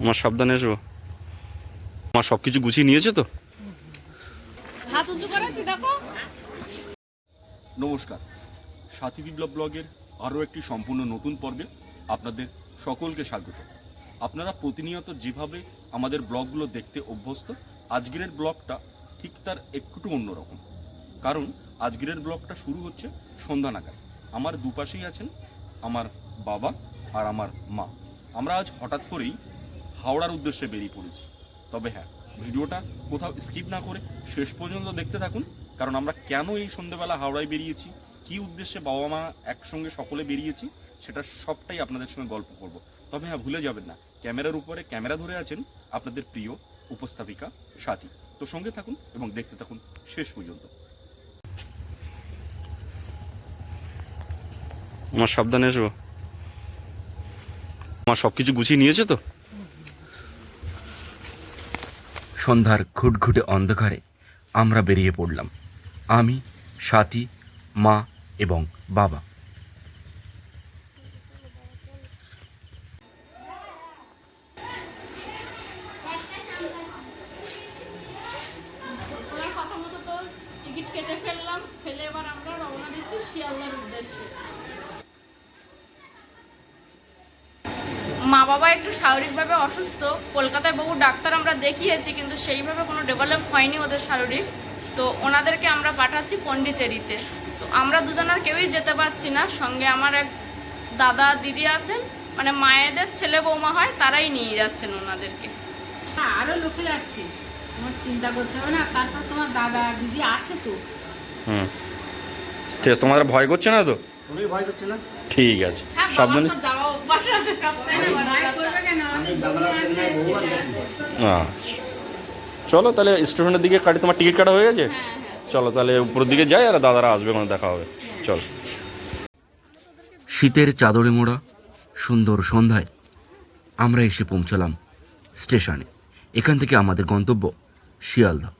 আমার সাবধানে এসো। আমার সব কিছু গুছিয়ে নিয়েছে তো? হাত উঁচু করেছি দেখো। নমস্কার। সাথী বিপ্লব ব্লগের আরও একটি সম্পূর্ণ নতুন পর্বে আপনাদের সকলকে স্বাগত। আপনারা প্রতিনিয়ত যেভাবে আমাদের ব্লগগুলো দেখতে অভ্যস্ত আজকের ব্লগটা ঠিক তার একটু অন্যরকম। কারণ আজকের ব্লগটা শুরু হচ্ছে সন্ধ্যা নাগাদ। আমার দুপাশেই আছেন আমার বাবা আর আমার মা। আমরা আজ হঠাৎ করেই হাওড়ার উদ্দেশ্যে বেরিয়ে পড়েছি। তবে হ্যাঁ ভিডিওটা কোথাও স্কিপ না করে শেষ পর্যন্ত দেখতে থাকুন, কারণ আমরা কেন এই সন্ধ্যেবেলা হাওড়ায় বেরিয়েছি, কি উদ্দেশ্যে বাবা মা একসঙ্গে সকলে বেরিয়েছি, সেটা সবটাই আপনাদের সঙ্গে গল্প করব। তবে হ্যাঁ ভুলে যাবেন না, ক্যামেরার উপরে ক্যামেরা ধরে আছেন আপনাদের প্রিয় উপস্থাপিকা সাথী। তো সঙ্গে থাকুন এবং দেখতে থাকুন শেষ পর্যন্ত। আমার সাবধানে এসো। আমার সব কিছু গুছিয়ে নিয়েছে তো? সন্ধ্যার ঘুটঘুটে অন্ধকারে আমরা বেরিয়ে পড়লাম। আমি, সাথী, মা এবং বাবা। কেটে ফেললাম, ফেলে এবার আমরা রওনা দিচ্ছি শিয়ালদার উদ্দেশ্যে। বাবা একটু শারীরিকভাবে অসুস্থ কলকাতায় বহু ডাক্তার আমরা দেখিয়েছি কিন্তু সেইভাবে কোনো ডেভেলপ হয়নি ওদের শারীরিক। তো ওনাদেরকে আমরা পাঠাচ্ছি পন্ডিচেরিতে। তো আমরা দুজন আর কেউই যেতে পারছি না। সঙ্গে আমার এক দাদা দিদি আছেন মানে মায়েদের ছেলে বৌমা হয় তারাই নিয়ে যাচ্ছেন ওনাদেরকে। হ্যাঁ, আরও লোকে যাচ্ছে। তোমার চিন্তা করতে হবে না তারপর তোমার দাদা দিদি আছে তো। হুম। ঠিক আছে তোমাদের ভয় করছে না তো? ঠিক হ্যাঁ সাবধানে না। ভয় কেন আমাদের বৌমা আছে আছে আচ্ছা চলো তাহলে স্টেশনের দিকে কাটি তোমার টিকিট কাটা হয়ে গেছে? হ্যাঁ হ্যাঁ। চলো তাহলে উপরের দিকে যাই আর দাদারা আসবে কোনো দেখা হবে। চলো। শীতের চাদরে মোড়া সুন্দর সন্ধ্যায় আমরা এসে পৌঁছলাম স্টেশনে। এখান থেকে আমাদের গন্তব্য শিয়ালদা।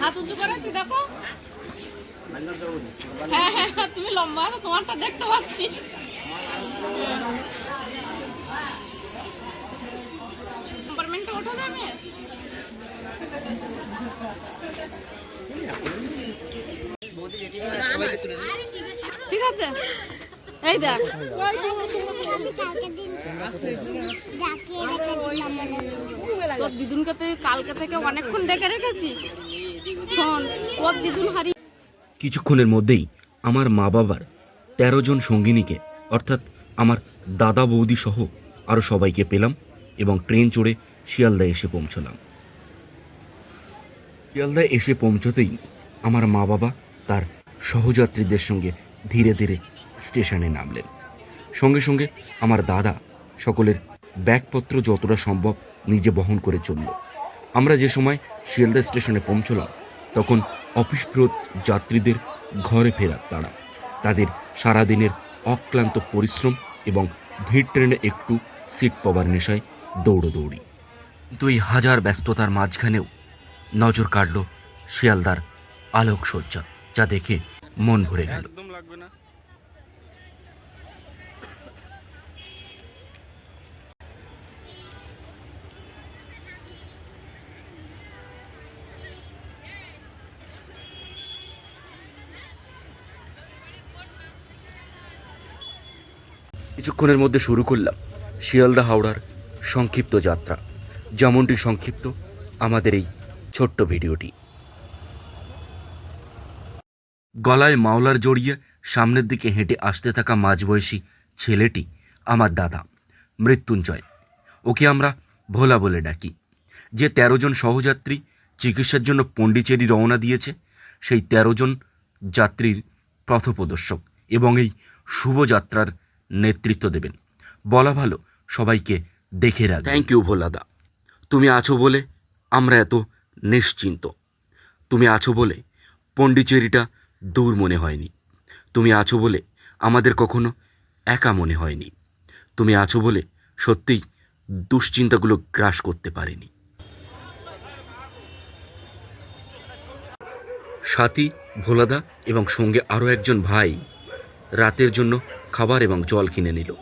হাত উঁচু করেছি দেখো। হ্যাঁ হ্যাঁ হ্যাঁ, তুমি লম্বা তোমারটা দেখতে পাচ্ছি। ঠিক আছে। এই দেখ। তোর দিদুনকে তুই কালকে থেকে অনেকক্ষণ ডেকে রেখেছি শোন তোর দিদুন হারিয়ে কিছুক্ষণের মধ্যেই আমার মা বাবার তেরো জন সঙ্গিনীকে, অর্থাৎ আমার দাদা বৌদি সহ আরও সবাইকে পেলাম এবং ট্রেন চড়ে শিয়ালদায় এসে পৌঁছলাম। শিয়ালদায় এসে পৌঁছতেই আমার মা বাবা তার সহযাত্রীদের সঙ্গে ধীরে ধীরে স্টেশনে নামলেন। সঙ্গে সঙ্গে আমার দাদা সকলের ব্যাগপত্র যতটা সম্ভব নিজে বহন করে চলল। আমরা যে সময় শিয়ালদা স্টেশনে পৌঁছলাম তখন অফিস ফেরত যাত্রীদের ঘরে ফেরার তারা তাদের সারাদিনের অক্লান্ত পরিশ্রম এবং ভিড় ট্রেনে একটু সিট পাওয়ার নেশায় দৌড়োদৌড়ি। এই হাজার ব্যস্ততার মাঝখানেও নজর কাটল শিয়ালদার আলোকসজ্জা, যা দেখে মন ভরে গেল। কিছুক্ষণের মধ্যে শুরু করলাম শিয়ালদা হাওড়ার সংক্ষিপ্ত যাত্রা। যেমনটি সংক্ষিপ্ত, আমাদের এই ছোট্ট ভিডিওটি। গলায় মাওলার জড়িয়ে সামনের দিকে হেঁটে আসতে থাকা মাঝবয়সী ছেলেটি আমার দাদা, মৃত্যুঞ্জয়। ওকে আমরা ভোলা বলে ডাকি। যে তেরো জন সহযাত্রী চিকিৎসার জন্য পণ্ডিচেরি রওনা দিয়েছে, সেই তেরো জন যাত্রীর পথপ্রদর্শক এবং এই শুভযাত্রার নেতৃত্ব দেবেন। বলা ভালো, সবাইকে দেখে রাখ থ্যাংক ইউ ভোলাদা। তুমি আছো বলে আমরা এত নিশ্চিন্ত। তুমি আছো বলে পণ্ডিচেরিটা দূর মনে হয়নি। তুমি আছো বলে আমাদের কখনো একা মনে হয়নি। তুমি আছো বলে সত্যিই দুশ্চিন্তাগুলো গ্রাস করতে পারেনি। সাথী, ভোলাদা এবং সঙ্গে আরও একজন ভাই রাতের জন্য খাবার এবং জল কিনে নিল।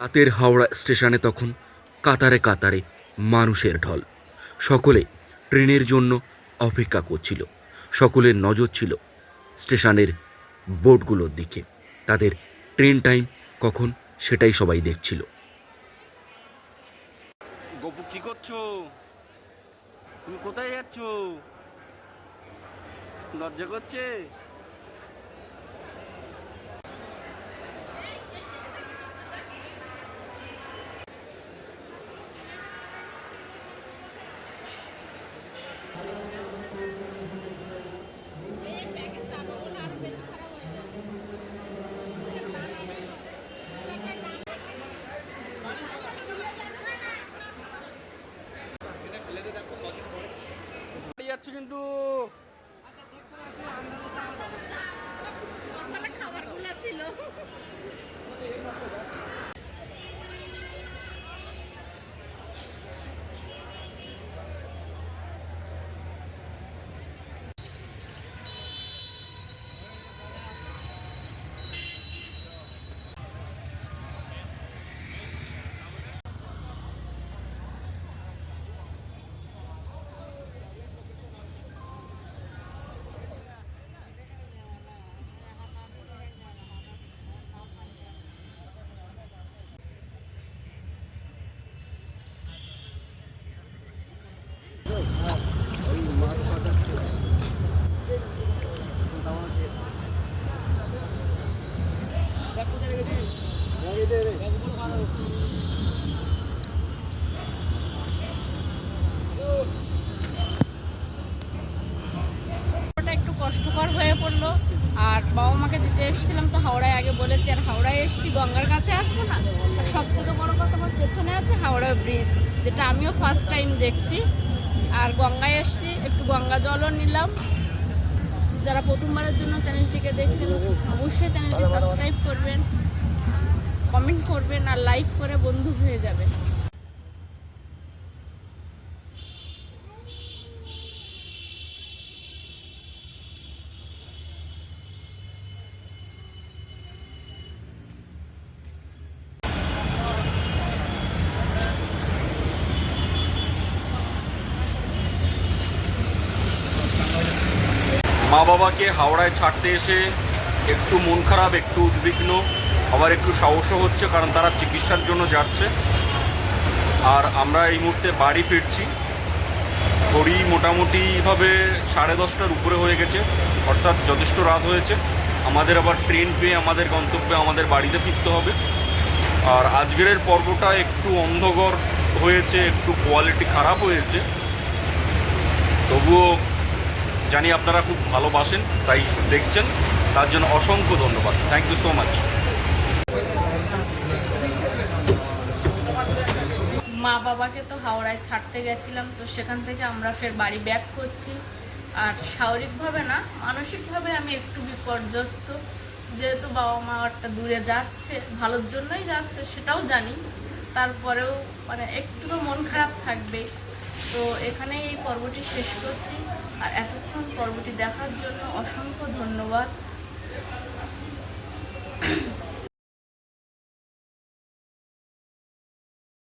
রাতের হাওড়া স্টেশনে তখন কাতারে কাতারে মানুষের ঢল। সকলে ট্রেনের জন্য অপেক্ষা করছিল। সকলের নজর ছিল স্টেশনের বোর্ডগুলোর দিকে। তাদের ট্রেন টাইম কখন সেটাই সবাই দেখছিল। গপু কি করছ? তুমি কোথায় যাচ্ছ? লজ্জা করছে যাচ্ছে কিন্তু খাবারগুলো ছিল ওটা একটু পড়ল আর বাবা মাকে দিতে এসেছিলাম তো হাওড়ায় আগে বলেছি, আর হাওড়ায় এসেছি, গঙ্গার কাছে আসব না? আর সব থেকে বড় কথা আমার পেছনে আছে হাওড়া ব্রিজ, যেটা আমিও ফার্স্ট টাইম দেখছি। আর গঙ্গায় এসেছি, একটু গঙ্গা জলও নিলাম। যারা প্রথমবারের জন্য চ্যানেলটিকে দেখছেন, অবশ্যই চ্যানেলটি সাবস্ক্রাইব করবেন কমেন্ট করবেন, আর লাইক করে বন্ধু হয়ে যাবেন। মা বাবাকে হাওড়ায় ছাড়তে এসে একটু মন খারাপ, একটু উদ্বিগ্ন, আবার একটু সাহসও হচ্ছে কারণ তারা চিকিৎসার জন্য যাচ্ছে। আর আমরা এই মুহূর্তে বাড়ি ফিরছি। ঘড়ি মোটামুটিভাবে সাড়ে দশটার উপরে হয়ে গেছে, অর্থাৎ যথেষ্ট রাত হয়েছে। আমাদের আবার ট্রেন পেয়ে আমাদের গন্তব্যে আমাদের বাড়িতে ফিরতে হবে। আর আজকের পর্বটা একটু অন্ধকার হয়েছে, একটু কোয়ালিটি খারাপ হয়েছে। তবুও জানি আপনারা খুব ভালোবাসেন, তাই দেখছেন। তার জন্য অসংখ্য ধন্যবাদ। থ্যাংক ইউ সো মাচ মা বাবাকে তো হাওড়ায় ছাড়তে গেছিলাম, তো সেখান থেকে আমরা ফের বাড়ি ব্যাক করছি। আর শারীরিকভাবে না, মানসিকভাবে আমি একটু বিপর্যস্ত। যেহেতু বাবা মা একটা দূরে যাচ্ছে, ভালোর জন্যই যাচ্ছে, সেটাও জানি। তারপরেও মানে একটু তো মন খারাপ থাকবে তো এখানেই এই পর্বটি শেষ করছি। আর এতক্ষণ পর্বটি দেখার জন্য অসংখ্য ধন্যবাদ।